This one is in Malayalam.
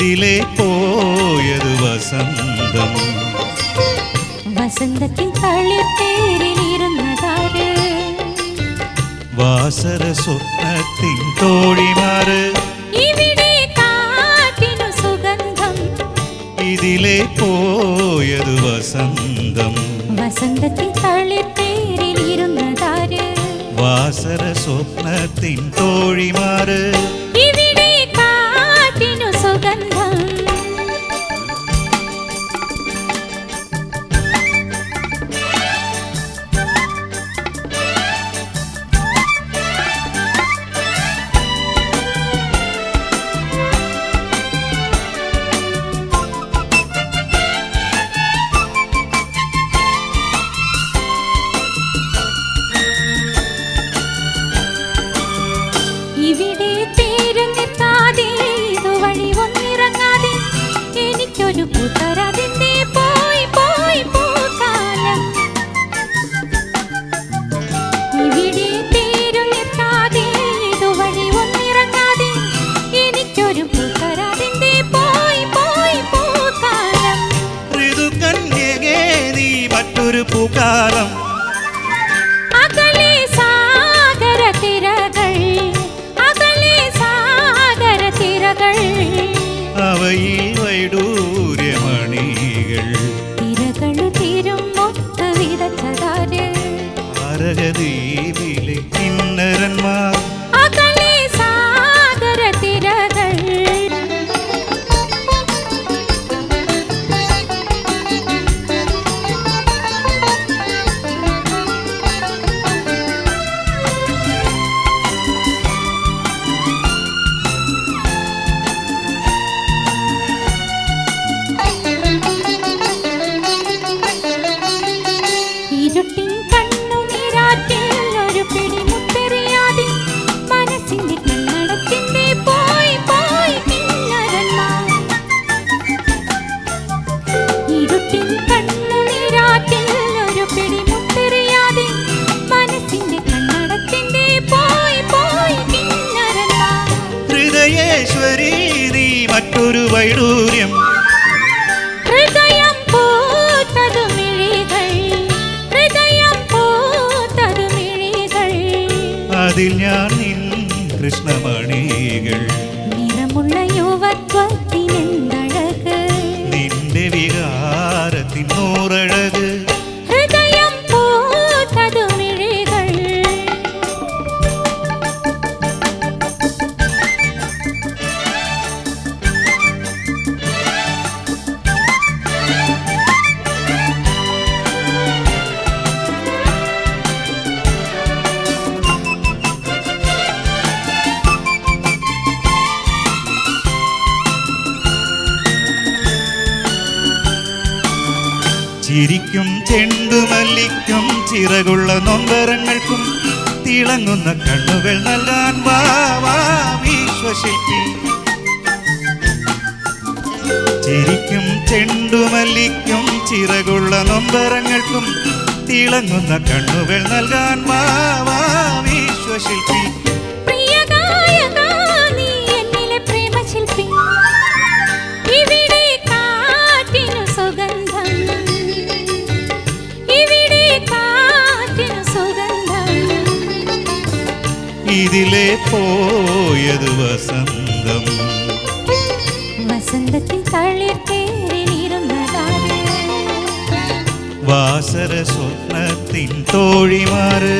ഇതിലെ പോയത് വസന്തം വസന്തത്തിൽ തളിർത്തേരിലിരുന്നതാര് വാസര സ്വപ്നത്തിൻ തോഴിമാറ് ഇവിടെ കാറ്റിനു സുഗന്ധം ഇതിലെ പോയത് വസന്തം വസന്തത്തിൽ തളിർത്തേരിലിരുന്നതാര് വാസര സ്വപ്നത്തിൻ തോഴിമാറ് പൂക്കാലം അകലെ സാഗര തിരകൾ അകലെ സാഗര തിരകൾ. അവയിൽ വൈഡൂര്യമണികൾ. തിരകളു തീരും മൊത്ത വിതച്ചതാര് ഭാരതീപിലെ കിന്നരന്മാർ. ഹൃദയേശ്വരി നീ മറ്റൊരു വൈഡൂര്യം. ഹൃദയം പൂത്തതു ഹൃദയം പൂത്തതു അതിൽ ഞാൻ നിൻ കൃഷ്ണമണികൾ. നിറമുള്ള യുവത്വത്തിനെന്തഴക് ചിരിക്കും ചെണ്ടുമല്ലിക്കും ചിറകുള്ള നൊമ്പരങ്ങൾക്കും തിളങ്ങുന്ന കണ്ണുകൾ നൽകാൻ വാ വാ വിശ്വശില്പി ചിരിക്കും ചെണ്ടുമല്ലിക്കും ചിറകുള്ള നൊമ്പരങ്ങൾക്കും തിളങ്ങുന്ന കണ്ണുകൾ നൽകാൻ വാവാ വിശ്വശില്പി ഇതിലെ പോയത് വസന്തം വസന്തത്തിൽ തളിർത്തേരിലിരുന്നതാര് വാസര സ്വപ്നത്തിൻ തോഴിമാറ്